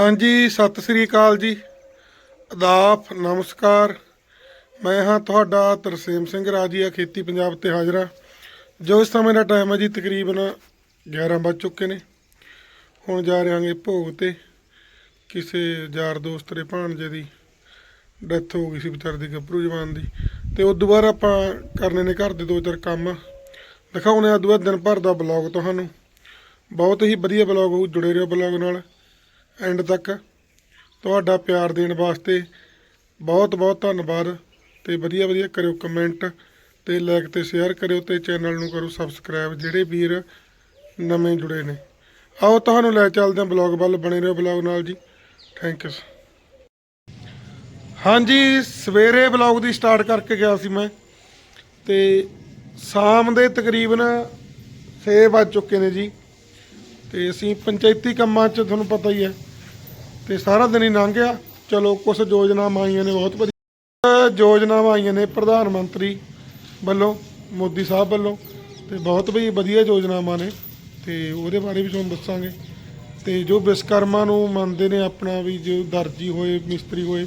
ਹਾਂਜੀ, ਸਤਿ ਸ੍ਰੀ ਅਕਾਲ ਜੀ। ਆਦਾਬ ਨਮਸਕਾਰ। ਮੈਂ ਹਾਂ ਤੁਹਾਡਾ ਤਰਸੇਮ ਸਿੰਘ ਰਾਜੀਆ, ਖੇਤੀ ਪੰਜਾਬ ਤੇ ਹਾਜ਼ਰਾ ਜੋ ਇਸ ਸਮੇਂ ਦਾ ਟਾਈਮ ਹੈ ਜੀ, ਤਕਰੀਬਨ 11 ਵੱਜ ਚੁੱਕੇ ਨੇ। ਹੁਣ ਜਾ ਰਹੇ ਭੋਗ ਤੇ। ਕਿਸੇ ਯਾਰ ਦੋਸਤ ਦੇ ਭਾਣਜੇ ਦੀ ਡੈਥ ਹੋ ਗਈ ਸੀ ਵਿਚਾਰੇ ਦੀ, ਗੱਭਰੂ ਜਵਾਨ ਦੀ। ਤੇ ਉਸ ਤੋਂ ਬਾਅਦ ਆਪਾਂ ਕਰਨੇ ਨੇ ਘਰ ਦੇ ਦੋ ਚਾਰ ਕੰਮ। ਦਿਖਾਉਣੇ ਆ ਦੂਆ ਦਿਨ ਭਰ ਦਾ ਬਲੌਗ ਤੁਹਾਨੂੰ। ਬਹੁਤ ਹੀ ਵਧੀਆ ਬਲੌਗ ਹੋਊ, ਜੁੜੇ ਰਹੋ ਬਲੌਗ ਨਾਲ। ਐਂਡ ਤੱਕ ਤੁਹਾਡਾ ਪਿਆਰ ਦੇਣ ਵਾਸਤੇ ਬਹੁਤ ਬਹੁਤ ਧੰਨਵਾਦ ਤੇ ਵਧੀਆ ਵਧੀਆ ਕਰਿਓ ਕਮੈਂਟ ਤੇ ਲਾਈਕ ਤੇ ਸ਼ੇਅਰ ਕਰਿਓ ਤੇ ਚੈਨਲ ਨੂੰ ਕਰੋ ਸਬਸਕ੍ਰਾਈਬ ਜਿਹੜੇ ਵੀਰ ਨਵੇਂ ਜੁੜੇ ਨੇ। ਆਓ ਤੁਹਾਨੂੰ ਲੈ ਚੱਲਦੇ ਹਾਂ ਬਲੌਗ ਵੱਲ, ਬਣੇ ਰਹੋ ਬਲੌਗ ਨਾਲ ਜੀ। ਥੈਂਕ ਯੂ ਹਾਂਜੀ, ਸਵੇਰੇ ਬਲੌਗ ਦੀ ਸਟਾਰਟ ਕਰਕੇ ਗਿਆ ਸੀ ਮੈਂ ਤੇ ਸ਼ਾਮ ਦੇ ਤਕਰੀਬਨ 6 ਵੱਜ ਚੁੱਕੇ ਨੇ ਜੀ। ਤੇ ਅਸੀਂ ਪੰਚਾਇਤੀ ਕੰਮਾਂ 'ਚ, ਤੁਹਾਨੂੰ ਪਤਾ ਹੀ ਹੈ ਤੇ ਸਾਰਾ ਦਿਨ ਹੀ ਲੰਘ ਗਿਆ ਚਲੋ ਕੁਝ ਯੋਜਨਾਵਾਂ ਆਈਆਂ ਨੇ, ਬਹੁਤ ਵਧੀਆ। ਯੋਜਨਾਵਾਂ ਆਈਆਂ ਨੇ ਪ੍ਰਧਾਨ ਮੰਤਰੀ ਵੱਲੋਂ, ਮੋਦੀ ਸਾਹਿਬ ਵੱਲੋਂ, ਤੇ ਬਹੁਤ ਵੀ ਵਧੀਆ ਯੋਜਨਾਵਾਂ ਨੇ, ਤੇ ਉਹਦੇ ਬਾਰੇ ਵੀ ਤੁਹਾਨੂੰ ਦੱਸਾਂਗੇ। ਤੇ ਜੋ ਵਿਸ਼ਕਰਮਾ ਨੂੰ ਮੰਨਦੇ ਨੇ ਆਪਣਾ ਵੀ ਜੋ ਦਰਜੀ ਹੋਏ, ਮਿਸਤਰੀ ਹੋਏ,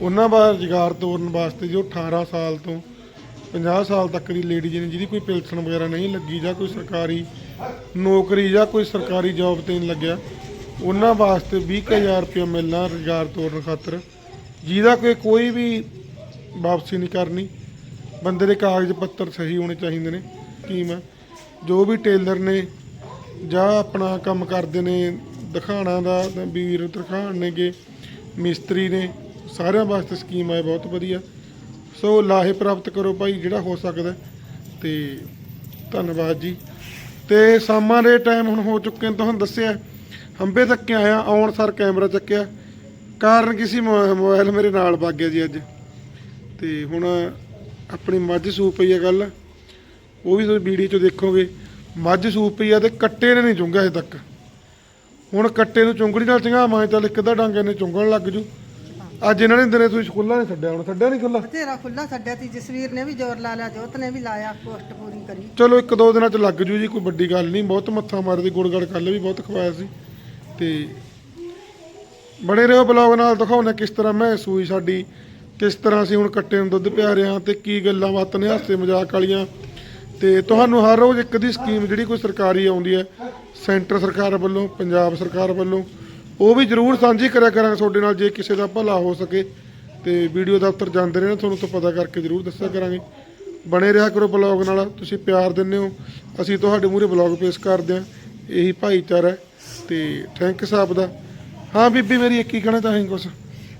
ਉਹਨਾਂ ਬਾਰੇ ਰੁਜ਼ਗਾਰ ਤੋਰਨ ਵਾਸਤੇ ਜੋ 18 ਸਾਲ ਤੋਂ 50 ਸਾਲ ਤੱਕ ਦੀ ਲੇਡੀਜ਼ ਨੇ, ਜਿਹਦੀ ਕੋਈ ਪਿਲਸਣ ਵਗੈਰਾ ਨਹੀਂ ਲੱਗੀ ਜਾਂ ਕੋਈ ਸਰਕਾਰੀ ਨੌਕਰੀ ਜਾਂ ਕੋਈ ਸਰਕਾਰੀ ਜੌਬ ਤੇ ਨਹੀਂ ਲੱਗਿਆ ਉਹਨਾਂ ਵਾਸਤੇ 20000 ਰੁਪਏ ਮਿਲਣਾ ਰੁਜ਼ਗਾਰ ਤੋਰਨ ਖਾਤਰ। ਜਿਹਦਾ ਕੋਈ ਕੋਈ ਵੀ ਵਾਪਸੀ ਨਹੀਂ ਕਰਨੀ। ਬੰਦੇ ਦੇ ਕਾਗਜ਼ ਪੱਤਰ ਸਹੀ ਹੋਣੇ ਚਾਹੀਦੇ ਨੇ, ਸਕੀਮ ਹੈ। ਜੋ ਵੀ ਟੇਲਰ ਨੇ ਜਾਂ ਆਪਣਾ ਕੰਮ ਕਰਦੇ ਨੇ, ਦਿਖਾਣਾ ਦਾ ਵੀਰ ਦਿਖਾਣ ਨੇਗੇ, ਮਿਸਤਰੀ ਨੇ, ਸਾਰਿਆਂ ਵਾਸਤੇ ਸਕੀਮ ਹੈ, ਬਹੁਤ ਵਧੀਆ। ਸੋ ਲਾਹੇ ਪ੍ਰਾਪਤ ਕਰੋ ਭਾਈ, ਜਿਹੜਾ ਹੋ ਸਕਦਾ ਤੇ ਧੰਨਵਾਦ ਜੀ। ਤੇ ਸ਼ਾਮਾਂ ਦੇ ਟਾਈਮ ਹੁਣ ਹੋ ਚੁੱਕੇ ਨੇ, ਤੁਹਾਨੂੰ ਦੱਸਿਆ ਹੰਬੇ ਤੱਕ ਆਇਆ ਆਉਣ ਸਰ ਕੈਮਰਾ ਚੱਕਿਆ। ਕਾਰਨ ਕਿਸੇ ਮੋ- ਮੋਬਾਈਲ ਮੇਰੇ ਨਾਲ ਵਗ ਗਿਆ ਜੀ ਅੱਜ। ਤੇ ਹੁਣ ਆਪਣੀ ਮੱਝ ਸੂਪ ਪਈ ਹੈ ਗੱਲ ਉਹ ਵੀ ਤੁਸੀਂ ਵੀਡੀਓ 'ਚ ਦੇਖੋਗੇ। ਮੱਝ ਸੂਪ ਪਈ ਆ ਤੇ ਕੱਟੇ ਨੇ ਨਹੀਂ ਚੁੰਗਿਆ ਅਜੇ ਤੱਕ। ਹੁਣ ਕੱਟੇ ਨੂੰ ਚੁੰਗੜੀ ਨਾਲ ਚੰਗਾਵਾਂ ਚੱਲ ਇੱਕ ਅੱਧਾ ਡਾਂਗੇ ਨੇ ਚੁੰਗਣ ਲੱਗ ਜੂ। ਅੱਜ ਇਹਨਾਂ ਨੇ ਦਿਨੇ ਤੁਸੀਂ ਖੁੱਲਾ ਨਹੀਂ ਛੱਡਿਆ ਹੁਣ ਛੱਡਿਆ ਨਹੀਂ ਖੁੱਲਾ ਬਥੇਰਾ ਖੁੱਲਾ ਛੱਡਿਆ ਤੀ ਜਸਵੀਰ ਨੇ ਵੀ ਜ਼ੋਰ ਲਾ ਲਿਆ ਜੋਤ ਨੇ ਵੀ ਲਾਇਆ ਪੋਸਟ ਪੂਰੀ ਕਰੀ। ਚਲੋ ਇੱਕ ਦੋ ਦਿਨਾਂ ਚ ਲੱਗ ਜੂ ਜੀ ਕੋਈ ਵੱਡੀ ਗੱਲ ਨਹੀਂ। ਬਹੁਤ ਮੱਥਾ ਮਾਰਦੀ ਗੁੜਗੜ ਕੱਲ ਵੀ ਬਹੁਤ ਖਵਾਇਆ ਸੀ। ਤੇ ਬਣੇ ਰਹੋ ਬਲੌਗ ਨਾਲ ਦਿਖਾਉਣਾ ਕਿਸ ਤਰ੍ਹਾਂ ਮੈਂ ਸੂਈ ਸਾਡੀ, ਕਿਸ ਤਰ੍ਹਾਂ ਅਸੀਂ ਹੁਣ ਕੱਟੇ ਨੂੰ ਦੁੱਧ ਪਿਆ ਰਹੇ ਹਾਂ ਤੇ ਕੀ ਗੱਲਾਂ ਬਾਤਾਂ ਨੇ, ਹਾਸੇ ਮਜ਼ਾਕ ਵਾਲੀਆਂ। ਤੇ ਤੁਹਾਨੂੰ ਹਰ ਰੋਜ਼ ਇੱਕ ਦੀ ਸਕੀਮ ਜਿਹੜੀ ਕੋਈ ਸਰਕਾਰੀ ਆਉਂਦੀ ਹੈ, ਸੈਂਟਰ ਸਰਕਾਰ ਵੱਲੋਂ, ਪੰਜਾਬ ਸਰਕਾਰ ਵੱਲੋਂ, ਉਹ ਵੀ ਜ਼ਰੂਰ ਸਾਂਝੀ ਕਰਿਆ ਕਰਾਂਗੇ ਤੁਹਾਡੇ ਨਾਲ, ਜੇ ਕਿਸੇ ਦਾ ਭਲਾ ਹੋ ਸਕੇ। ਤੇ ਵੀਡੀਓ ਦਫ਼ਤਰ ਜਾਂਦੇ ਰਹੇ ਨਾ ਤੁਹਾਨੂੰ ਤਾਂ ਪਤਾ ਕਰਕੇ ਜ਼ਰੂਰ ਦੱਸਿਆ ਕਰਾਂਗੇ। ਬਣੇ ਰਿਹਾ ਕਰੋ ਬਲੌਗ ਨਾਲ, ਤੁਸੀਂ ਪਿਆਰ ਦਿੰਦੇ ਹੋ। ਅਸੀਂ ਤੁਹਾਡੇ ਮੂਹਰੇ ਬਲੌਗ ਪੇਸ਼ ਕਰਦੇ ਹਾਂ। ਇਹੀ ਭਾਈਚਾਰਾ ਹੈ। ਤੇ ਥੈਂਕ ਸਾਹਿਬ ਦਾ। ਹਾਂ ਬੀਬੀ ਮੇਰੀ ਇੱਕ ਹੀ ਕਹਿਣਾ ਚਾਹੀਂ ਕੁਛ।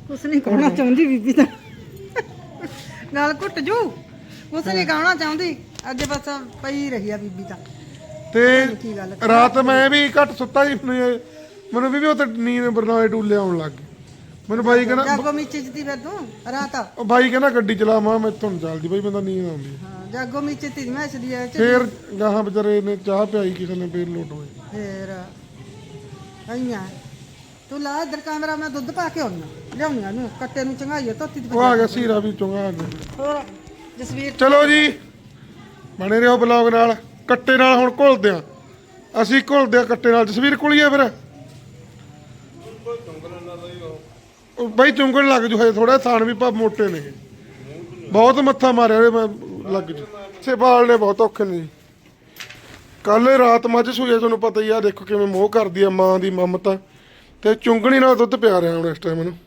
ਕੁਛ ਨਹੀਂ ਕਹਿਣਾ ਚਾਹੁੰਦੀ ਬੀਬੀ ਤਾਂ। ਨਾਲ ਘੁੱਟ ਜੂ। ਕੁਛ ਨਹੀਂ ਕਹਿਣਾ ਚਾਹੁੰਦੀ। ਅੱਜ ਬਸ ਪਈ ਰਹੀ ਆ ਬੀਬੀ ਤਾਂ। ਤੇ ਰਾਤ ਮੈਂ ਵੀ ਘੱਟ ਸੁੱਤਾ ਜੀ ਮੈਨੂੰ ਵੀ ਉਹ ਤੇ ਨੀਂਦ ਬਰਨਾਲੇ ਟੂਲੇ ਆਉਣ ਲੱਗ ਗਈ। ਮੈਨੂੰ ਬਾਈ ਕਹਿੰਦਾ ਜਾਗੋ ਮੀਚੇ ਫਿਰ ਤੂੰ ਰਾਤ। ਉਹ ਬਾਈ ਕਹਿੰਦਾ ਗੱਡੀ ਚਲਾ ਮਾਂ ਤੁਹਾਨੂੰ ਚੱਲਦੀ। ਬਾਈ ਬੰਦਾ ਨੀਂਦ ਆਉਂਦੀ। ਹੈ। ਜਾਗੋ ਮੀਚੇ ਤੀ ਮੈਂ ਛਦੀ ਆ ਫੇਰ ਗਾਹਾਂ ਵਿਚਾਰੇ ਨੇ ਚਾਹ ਪਿਆਈ ਕਿਸੇ ਨੇ ਫੇਰ ਲੋਟ ਹੋਏ। ਫੇਰ ਆਈਆਂ ਤੂੰ ਲਾ ਇਧਰ ਕੈਮਰਾ ਮੈਂ ਦੁੱਧ ਪਾ ਕੇ ਆਉਣਾ। ਲਿਆਉਣੀਆਂ ਨੂੰ ਕੱਟੇ ਨੂੰ ਚੰਗਾਈਏ ਧੋਤੀ ਉਹ ਆ ਗਿਆ ਸੀਰਾ ਵੀ ਚੁੰਗਾ ਆ ਗਿਆ। ਹੋਰ ਜਸਵੀਰ। ਚਲੋ ਜੀ ਬਣੇ ਰਹੋ ਬਲੌਗ ਨਾਲ ਕੱਟੇ ਨਾਲ ਹੁਣ ਘੁਲਦੇ ਆ ਅਸੀਂ ਘੁਲਦੇ ਆ ਕੱਟੇ ਨਾਲ। ਜਸਵੀਰ ਕੋਲੀਏ ਫਿਰ। ਉਹ ਬਾਈ ਚੁੰਗਣ ਲੱਗ ਜੂ ਹਜੇ ਥੋੜਾ ਥਾਣ ਵੀ ਪਾ ਮੋਟੇ ਨੇ। ਬਹੁਤ ਮੱਥਾ ਮਾਰਿਆ ਉਹਦੇ ਮੈਂ ਲੱਗ ਜੂ। ਸੇ ਬਾਲ ਨੇ ਬਹੁਤ ਔਖੇ ਨੇ। ਜੀ ਕੱਲ ਰਾਤ ਮੱਝ ਆ, ਤੁਹਾਨੂੰ ਪਤਾ ਹੀ ਆ ਦੇਖੋ ਕਿਵੇਂ ਮੋਹ ਕਰਦੀ ਆ ਮਾਂ ਦੀ ਮਮਤਾ ਤੇ। ਚੁੰਗਣੀ ਨਾਲ ਦੁੱਧ ਪਿਆ ਰਿਹਾ ਹੁਣ ਇਸ ਟਾਈਮ ਨੂੰ।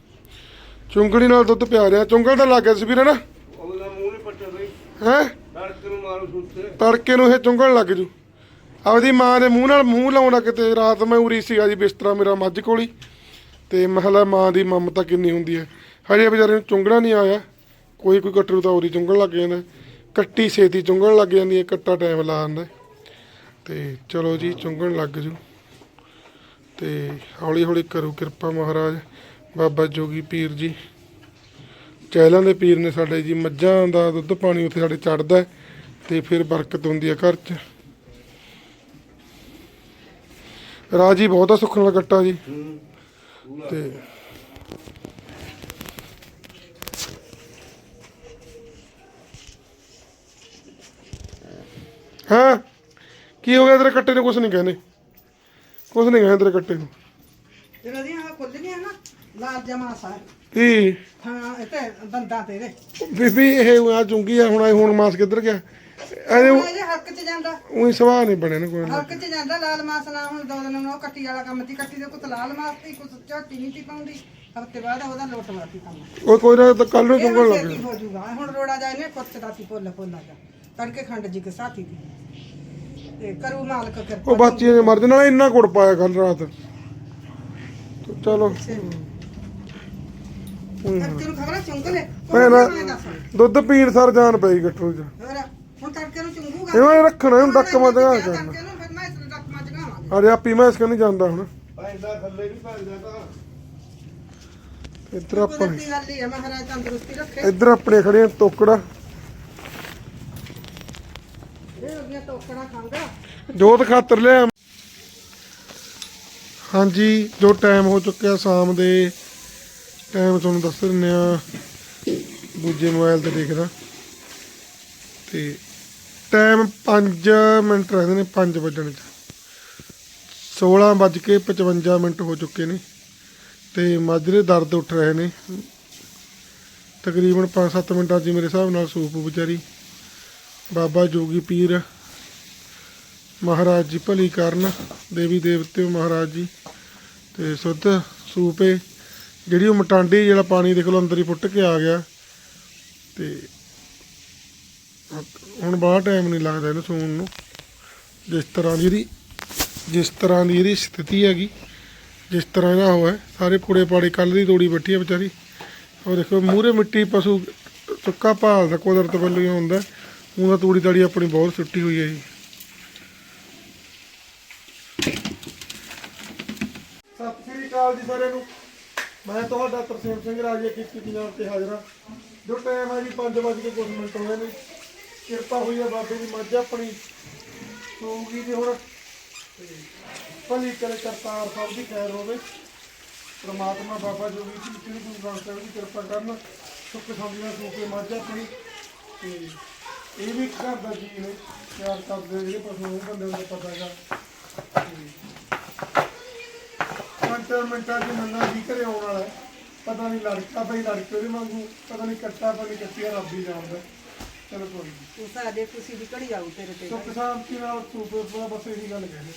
ਚੁੰਗਣੀ ਨਾਲ ਦੁੱਧ ਪਿਆ ਰਿਹਾ। ਚੁੰਗਲ ਤਾਂ ਲੱਗ ਗਿਆ ਸੀ ਵੀਰ ਨਾ। ਉਹਦਾ ਮੂੰਹ ਨਹੀਂ ਪੱਟਿਆ ਬਈ। ਹੈ? ਤੜਕੇ ਨੂੰ ਮਾਰੂ ਸੁੱਤੇ। ਤੜਕੇ ਨੂੰ ਇਹ ਚੁੰਗਣ ਲੱਗ ਜੂ। ਆਪਦੀ ਮਾਂ ਦੇ ਮੂੰਹ ਨਾਲ ਮੂੰਹ ਲਾਉਣਾ ਕਿਤੇ। ਰਾਤ ਮੈਂ ਉਰੀ ਸੀਗਾ ਜੀ ਬਿਸਤਰਾ ਮੇਰਾ ਮੱਝ ਕੋਲੀ ਤੇ ਮਹਲਾ ਮਾਂ ਦੀ ਮਮਤਾ ਕਿੰਨੀ ਹੁੰਦੀ ਹੈ। ਹਜੇ ਵਿਚਾਰੇ ਨੂੰ ਚੁੰਗਣਾ ਨਹੀਂ ਆਇਆ। ਕੋਈ ਕੋਈ ਕੱਟਰੂ ਤਾਂ ਉਰੀ ਚੁੰਗਣ ਲੱਗ ਜਾਂਦਾ। ਕੱਟੀ ਛੇਤੀ ਚੁੰਗਣ ਲੱਗ ਜਾਂਦੀ ਹੈ ਕੱਟਾ ਟਾਈਮ ਲਾ ਜਾਂਦਾ ਤੇ ਚਲੋ ਜੀ, ਚੁੰਗਣ ਲੱਗ ਜੂ। ਤੇ ਹੌਲੀ ਹੌਲੀ ਕਰੋ ਕਿਰਪਾ ਮਹਾਰਾਜ। ਬਾਬਾ ਜੋਗੀ ਪੀਰ ਜੀ। ਚਹਿਲਾਂ ਦੇ ਪੀਰ ਨੇ ਸਾਡੇ ਜੀ, ਮੱਝਾਂ ਦਾ ਦੁੱਧ ਪਾਣੀ ਉੱਥੇ ਸਾਡੇ ਚੜਦਾ ਤੇ ਫਿਰ ਬਰਕਤ ਹੁੰਦੀ ਹੈ ਘਰ 'ਚ। ਰਾਜੀ ਬਹੁਤਾ ਸੁੱਖ ਨਾਲ ਕੱਟਾ ਜੀ। ਤੇ ਹਾਂ? ਕੀ ਹੋ ਗਿਆ ਤੇਰੇ ਕੱਟੇ ਨੂੰ? ਕੁਝ ਨਹੀਂ ਕਹਿੰਦੇ। ਕੁਝ ਨਹੀਂ ਕਹਿੰਦੇ ਤੇਰੇ ਕੱਟੇ ਨੂੰ। ਇਹਨਾਂ ਦੀਆਂ ਆਹ ਖੁੱਲੀਆਂ ਨਾ ਲਾਲ ਜਮਾ ਸਾਰ ਕੀ? ਹਾਂ ਇਹ ਤੇ ਦੰਦਾਂ ਤੇਰੇ। ਬੀਬੀ ਇਹ ਆ ਚੁੰਗੀ ਆ ਹੁਣ ਇਹ ਹੁਣ ਮਾਸ ਕਿੱਧਰ ਗਿਆ? ਇਹਦੇ ਹੁਣ ਇਹਦੇ ਹੱਕ 'ਚ ਜਾਂਦਾ। ਉਹੀ ਸਵਾਹ ਨਹੀਂ ਬਣਿਆ ਨਾ ਕੋਈ। ਨਾ। ਹੱਕ 'ਚ ਜਾਂਦਾ ਲਾਲ ਮਾਸ ਨਾ ਹੁਣ ਦੋ ਦਿਨ ਨੂੰ ਉਹ ਕੱਟੀ ਵਾਲਾ ਕੰਮ ਤੀ ਕੱਟੀ ਦੇ ਕੁਛ ਲਾਲ ਮਾਸ ਤੀ ਕੁਛ ਝੋਟੀ ਨਹੀਂ ਤੀ ਪਾਉਂਦੀ। ਹਫ਼ਤੇ ਬਾਅਦ ਉਹਦਾ ਲੋਟ ਵਾਤੀ ਕੰਮ। ਉਹ ਕੋਈ ਨਾ ਤਾਂ ਕੱਲ ਨੂੰ ਇਹ ਚੁੰਗਣ ਹੁਣ ਲੱਗ ਛੇਤੀ ਹੋ ਜਾਊਗਾ। ਹੁਣ ਰੋੜਾ ਜਾਏ ਨੇ ਕੁੱਤ ਦਾ ਤੀ ਭੁੱਲ ਭੁੱਲਾ ਜਾ। ਤੜਕੇ ਖੰਡ ਜੀ ਕੇ ਸਾਥੀ ਦੀ। ਤੇ ਕਰੂ ਮਾਲਕ ਉਹ ਕਿਰਪਾ ਬਾਚੀਆਂ ਦੇ ਮਰਦ ਨਾਲ ਇੰਨਾ ਗੁੜ ਪਾਇਆ ਕੱਲ ਰਾਤ। ਤੇ ਚਲੋ। ਤੜਕੇ ਨੂੰ ਖਬਰਾਂ ਚੁੰਗ ਲੈ। ਮੈਂ ਨਾ ਮੈਂ ਦੱਸ। ਦੁੱਧ ਪੀਣ ਸਰ ਜਾਨ ਪਈ ਗੱਠੂ ਚ। ਹੋਰ ਹੁਣ ਤੜਕੇ ਨੂੰ ਚੁੰਗੂਗਾ। ਇਹਨੂੰ ਰੱਖਣਾ ਇਹਨੂੰ ਡੱਕ ਮੱਝਾਂ ਕਰਨਾ ਤੜਕੇ ਨੂੰ ਫਿਰ ਮੈਂ ਇਸ ਡੱਕ ਅਰੇ ਆਪੀ ਮੈਂ ਇਸ ਨਹੀਂ ਜਾਂਦਾ ਹੁਣ। ਪੈਂਦਾ ਥੱਲੇ ਵੀ ਪੈਂਦਾ ਤਾਂ। ਇੱਧਰ ਆਪਣੇ ਕੁਦਰਤੀ ਗੱਲ ਹੀ ਹੈ ਮਹਾਰਾਜ ਤੰਦਰੁਸਤੀ ਰੱਖੇ। ਇੱਧਰ ਆਪਣੇ ਖੜੀਆਂ ਤੋਕੜਾ ਇਹ ਹੋ ਟੋਕੜਾ ਖਾਂਦਾ ਜੋਤ ਖਾਤਰ ਲਿਆ ਹਾਂਜੀ, ਜੋ ਟਾਈਮ ਹੋ ਚੁੱਕਿਆ ਸ਼ਾਮ ਦੇ ਟਾਈਮ ਤੁਹਾਨੂੰ ਦੱਸ ਦਿੰਨੇ ਆ ਦੂਜੇ ਮੋਬਾਈਲ ਤੇ ਦੇਖਦਾ। ਤੇ ਟਾਈਮ 5 ਮਿੰਟ ਰਹਿੰਦੇ ਨੇ 5 ਵਜਣ ਚ। 16 ਵੱਜ ਕੇ 55 ਮਿੰਟ ਹੋ ਚੁੱਕੇ ਨੇ। ਤੇ ਮਾਜਰੇ ਦਰਦ ਉੱਠ ਰਹੇ ਨੇ। ਤਕਰੀਬਨ 5-7 ਮਿੰਟਾਂ 'ਚ ਮੇਰੇ ਹਿਸਾਬ ਨਾਲ ਸੂਪ ਵਿਚਾਰੀ ਬਾਬਾ ਜੋਗੀ ਪੀਰ ਮਹਾਰਾਜ ਜੀ ਭਲੀ ਕਰਨ, ਦੇਵੀ ਦੇਵਤੇ ਮਹਾਰਾਜ ਜੀ। ਤੇ ਸੁੱਧ ਸੂਪੇ, ਜਿਹੜੀ ਉਹ ਮਟਾਂਡੀ ਜਿਹੜਾ ਪਾਣੀ ਦੇਖ ਲਓ ਅੰਦਰ ਹੀ ਫੁੱਟ ਕੇ ਆ ਗਿਆ। ਤੇ ਹੁਣ ਬਾਹਰ ਟਾਈਮ ਨਹੀਂ ਲੱਗਦਾ ਇਹਨੂੰ ਸੂਣ ਨੂੰ। ਜਿਸ ਤਰ੍ਹਾਂ ਦੀ ਇਹਦੀ, ਜਿਸ ਤਰ੍ਹਾਂ ਦੀ ਇਹਦੀ ਸਥਿਤੀ ਹੈਗੀ, ਜਿਸ ਤਰ੍ਹਾਂ ਇਹਦਾ ਹੋਇਆ ਸਾਰੇ ਕੂੜੇ ਪਾੜੇ ਕੱਲ ਦੀ ਤੋੜੀ ਬੈਠੀ ਹੈ ਵਿਚਾਰੀ। ਉਹ ਦੇਖੋ ਮੂਰੇ ਮਿੱਟੀ ਪਸ਼ੂ ਸੁੱਕਾ ਭਾਲ ਦਾ ਕੁਦਰਤ ਵੱਲੋਂ ਹੀ ਹੁੰਦਾ। ਉਹਦਾ ਤੂੜੀ ਤਾੜੀ ਆਪਣੀ ਬਹੁਤ ਸੁੱਟੀ ਹੋਈ ਹੈ ਜੀ। ਸਤਿ ਸ੍ਰੀ ਅਕਾਲ ਜੀ ਸਾਰਿਆਂ ਨੂੰ। ਮੈਂ ਤੁਹਾਡਾ ਤਰਸੇਮ ਸਿੰਘ ਰਾਜੇ ਕੀਤੀ ਪੰਜਾਬ ਤੇ ਹਾਜ਼ਰ ਹਾਂ। ਜੋ ਟਾਈਮ ਹੈ ਜੀ 5 ਵਜੇ ਕੁਝ ਮਿੰਟ ਹੋਏ ਨੇ। ਕਿਰਪਾ ਹੋਈ ਹੈ ਬਾਬੇ ਦੀ ਮੱਝ ਆਪਣੀ। ਸੂਗੀ ਤੇ ਹੁਣ। ਭਲੀ ਕਰੇ ਕਰਤਾਰ ਸਾਹਿਬ ਦੀ ਖੈਰ ਹੋਵੇ। ਪ੍ਰਮਾਤਮਾ ਬਾਬਾ ਜੋ ਵੀ ਕਿਹੜੀ ਗੁਰੂ ਗ੍ਰੰਥ ਸਾਹਿਬ ਦੀ ਕਿਰਪਾ ਕਰਨ ਸੁੱਖ ਸੰਦੀਆਂ ਸੂਕੇ ਮੱਝ ਆਪਣੀ। ਤੇ ਇਹ ਵੀ ਘਰ ਦਾ ਜੀ ਨੇ ਪਿਆਰ ਕਰਦੇ ਜਿਹੜੇ ਪਸ਼ੂ ਉਹ ਬੰਦੇ ਨੂੰ ਪਤਾ ਹੈਗਾ। ਚਾਰ ਮਿੰਟਾਂ ਚ ਮੰਨਾ ਜੀ ਘਰੇ ਆਉਣ ਵਾਲਾ ਹੈ। ਪਤਾ ਨਹੀਂ ਲੜਕਾ ਬਈ ਲੜਕੇ ਉਹਦੇ ਵਾਂਗੂ ਪਤਾ ਨਹੀਂ ਕੱਟਾ ਪਤਾ ਨਹੀਂ ਕੱਟਿਆ ਰੱਬ ਹੀ ਜਾਣਦਾ ਚਲੋ ਕੋਈ ਨਹੀਂ। ਤੂੰ ਸਾਡੇ ਤੁਸੀਂ ਦੀ ਘੜੀ ਆਉ ਤੇਰੇ ਤੇ ਸੁੱਖ ਸ਼ਾਂਤੀ ਨਾਲ ਪੂਰਾ ਬਸ ਇਹੀ ਗੱਲ ਕਹਿੰਦੇ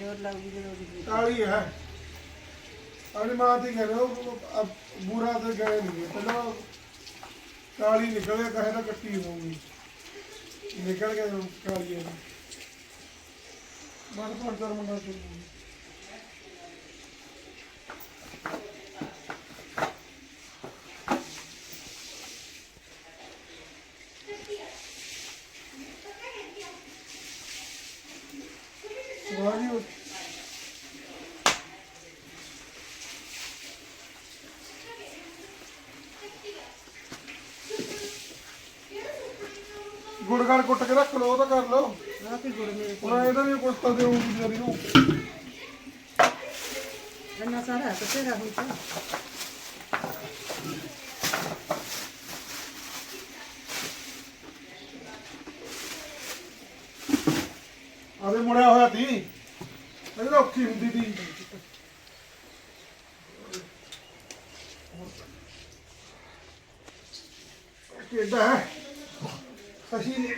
ਜੋਰ ਲਾਉਗੀ ਜਦੋਂ ਦੀ ਕਾਲੀ ਹੈ। ਆਪਣੀ ਮਾਂ ਦੀ ਕਹਿੰਦੇ ਉਹ ਅਬ ਬੁਰਾ ਤੇ ਗਏ ਨਹੀਂ ਪਹਿਲਾਂ ਕਾਲੀ ਨਿਕਲ ਗਿਆ ਕਹੇ ਤਾਂ ਕੱਟੀ ਹੋਊਗੀ। ਨਿਕਲ ਗਿਆ ਜਦੋਂ ਕਾਲੀ ਹੈ ਮਨ ਪਰ ਮੁੰਡਾ ਸੀ ਗੁੜਗੜ ਕੁੱਟ ਕੇ ਰੱਖ ਲਓ ਉਹ ਤਾਂ ਕਰ ਲਓ। ਆ ਕੀ ਗੁੜ ਮੇਰੇ ਹੁਣ ਇਹਦਾ ਵੀ ਕੁਛ ਤਾਂ ਵਿਚਾਰੀ ਨੂੰ। ਇੰਨਾ ਸਾਰਾ ਹੈ ਤੇ ਤੇਰਾ ਹੁਣ ਤਾਂ? ਆਦੇ ਮੁੜਿਆ ਹੋਇਆ ਸੀ ਇਹਦੇ ਤਾਂ ਔਖੀ ਹੁੰਦੀ ਸੀ ਕਿੱਡਾ ਹੈ? ਸਹੀ ਨਹੀਂ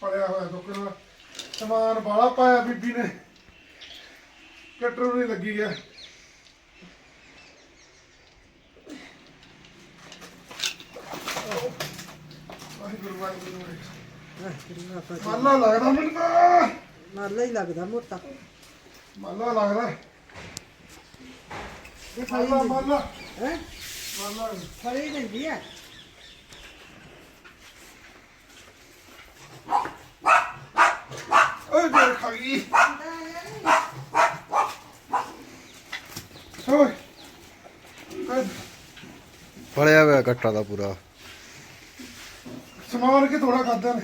ਪੜਿਆ ਹੋਇਆ ਦੁਕਾਨ ਸਮਾਨ ਬਾਲਾ ਪਾਇਆ ਬੀਬੀ ਨੇ। ਕਟਰੂ ਨਹੀਂ ਲੱਗੀ ਗਿਆ ਮਾਲਾ ਲੱਗਦਾ ਮੈਨੂੰ ਤਾਂ। ਮਾਲਾ ਹੀ ਲੱਗਦਾ ਮੋਟਾ। ਮਾਲਾ ਲੱਗਦਾ। ਇਹ ਫਲੀ ਮਾਲਾ ਮਾਲਾ। ਹੈ? ਮਾਲਾ। ਫਲੀ ਦਿੰਦੀ ਹੈ ਓਏ ਜੇ ਖਾ ਗਈ। ਓਏ। ਫੜਿਆ ਹੋਇਆ ਕੱਟਾ ਦਾ ਪੂਰਾ। ਸਮਾਨ ਕਿ ਥੋੜਾ ਖਾਦਾ ਨੇ?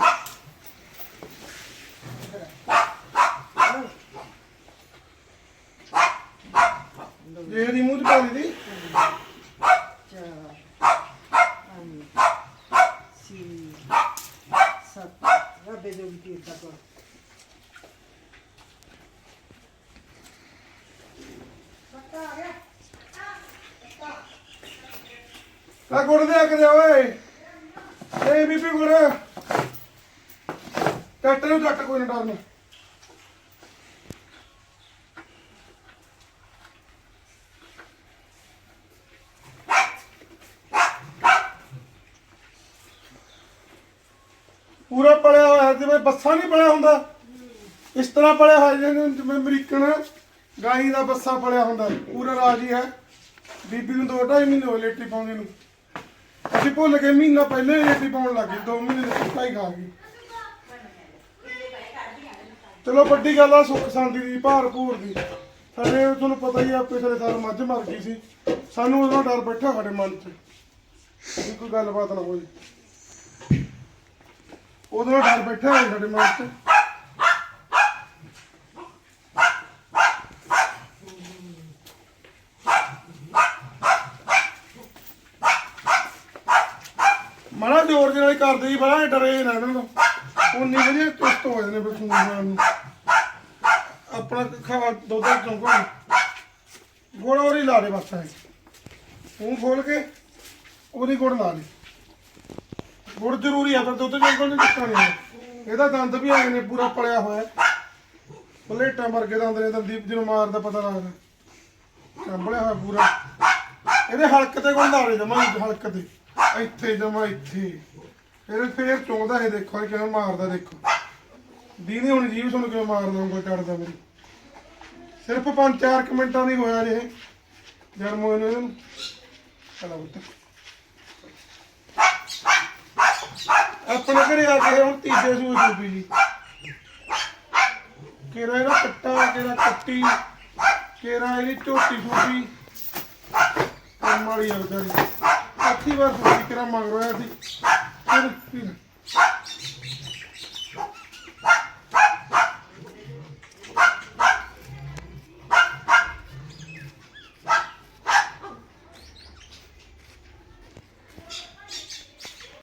ਜੇ ਮੂੰਹ ਚ ਪਾ ਦੀ ਰੱਬੇ ਦੇ। ਵੀ ਦਾ ਕੋਲ ਆ ਗੁੜ ਦੇ ਕੇ ਦੇ ਓਏ। ਏ ਬੀਬੀ ਗੁੜ। ਟੱਟ ਨੂੰ ਟੱਟ ਕੋਈ ਨਾ ਡਰਨਾ। ਪੂਰਾ ਪੜਿਆ ਹੋਇਆ ਜਿਵੇਂ ਬੱਸਾਂ ਨਹੀਂ ਪੜਿਆ ਹੁੰਦਾ। ਇਸ ਤਰ੍ਹਾਂ ਪੜਿਆ ਹੋਇਆ, ਜਿਵੇਂ ਜਿਵੇਂ ਅਮਰੀਕਨ ਗਾਈ ਦਾ ਬੱਸਾ ਪੜਿਆ ਹੁੰਦਾ, ਪੂਰਾ ਰਾਜੀ ਹੈ ਬੀਬੀ ਨੂੰ ਦੋ ਢਾਈ ਮਹੀਨੇ ਹੋਏ ਲੇਟੀ ਪਾਉਂਦੀ ਨੂੰ। ਅਸੀਂ ਭੁੱਲ ਕੇ ਮਹੀਨਾ ਪਹਿਲਾਂ ਹੀ ਲੇਟੀ ਪਾਉਣ ਲੱਗ ਗਏ, ਦੋ ਮਹੀਨੇ ਦੇ ਕੁੱਤਾ ਹੀ ਖਾ ਗਈ। ਚਲੋ, ਵੱਡੀ ਗੱਲ ਆ ਸੁੱਖ ਸ਼ਾਂਤੀ ਦੀ, ਭਾਰ ਭੂਰ ਦੀ। ਸਾਡੇ ਤੁਹਾਨੂੰ ਪਤਾ ਹੀ ਆ ਪਿਛਲੇ ਸਾਲ ਮੱਝ ਮਰ ਗਈ ਸੀ। ਸਾਨੂੰ ਉਹਦਾ ਡਰ ਬੈਠਾ ਸਾਡੇ ਮਨ 'ਚ। ਵੀ ਕੋਈ ਗੱਲਬਾਤ ਨਾ ਹੋਈ ਉਹਦਾ ਡਰ ਬੈਠਾ ਹੋਇਆ ਸਾਡੇ ਮਨ 'ਚ ਮੜਾ ਜ਼ੋਰ ਦੇ ਨਾਲ ਕਰਦੇ ਜੀ ਬੜਾ ਡਰੇ ਨਾ ਇਹਨਾਂ ਨੂੰ ਉਨੀ ਵਧੀਆ ਚੁਸਤ ਹੋ ਜਾਂਦੇ ਫਿਰ ਸੁਣਨ ਨੂੰ। ਆਪਣਾ ਖਾ ਦੁੱਧ ਚੌਂਕਾ ਗੁੜ ਉਹਦੀ ਲਾ ਦੇ ਬਸ ਐ। ਮੂੰਹ ਖੋਲ ਕੇ ਉਹਦੀ ਗੁੜ ਲਾ ਦੇ। ਗੁੜ ਜ਼ਰੂਰੀ ਆ ਪਰ ਦੁੱਧ ਚੌਂਕਾ ਨਹੀਂ ਦਿੱਤਾ ਨਹੀਂ ਇਹਦਾ ਦੰਦ ਵੀ ਆਏ ਨੇ, ਪੂਰਾ ਪਲਿਆ ਹੋਇਆ। ਪਲੇਟਾਂ ਵਰਗੇ ਦੰਦ ਨੇ ਦੰਦੀਪ ਜਿਹਨੂੰ ਮਾਰਦਾ ਪਤਾ ਲੱਗਦਾ। ਚੰਬਲਿਆ ਹੋਇਆ ਪੂਰਾ। ਇਹਦੇ ਹਲਕ ਤੇ ਗੁਣ ਜਮਾ ਹਲਕ ਤੇ। ਇੱਥੇ ਜਮਾ ਇੱਥੇ। ਫਿਰ ਫੇਰ ਚੋਂਦਾ ਇਹ ਦੇਖੋ ਕਿਵੇਂ ਮਾਰਦਾ ਦੇਖੋ। ਦੀਦੀ ਹੁਣ ਜੀਵ ਤੁਹਾਨੂੰ ਕਿਵੇਂ ਮਾਰਦਾ ਉਂਗਲ ਕੱਢਦਾ ਮੇਰੀ। ਸਿਰਫ 5-4 ਮਿੰਟਾਂ ਦੀ ਹੋਇਆ ਜੇ ਇਹ। ਜਨਮ ਹੋਏ ਇਹਨੂੰ। ਚਲਾ ਉੱਤ ਆਪਣੇ ਘਰੇ ਆ ਕੇ ਹੁਣ ਤੀਜੇ ਸੂਏ ਚੁੱਪੀ ਜੀ। ਕਿਹੜਾ ਇਹਦਾ ਕੱਟਾ ਕਿਹੜਾ ਕੱਟੀ ਕਿਹੜਾ ਇਹਦੀ ਝੋਟੀ ਸੂਪੀ ਕੰਮ ਵਾਲੀ ਆ ਵਿਚਾਰੀ ਅੱਠੀ ਵਾਰ ਸੁਣੀ ਕਿਹੜਾ ਮੰਗ ਰਿਹਾ ਸੀ।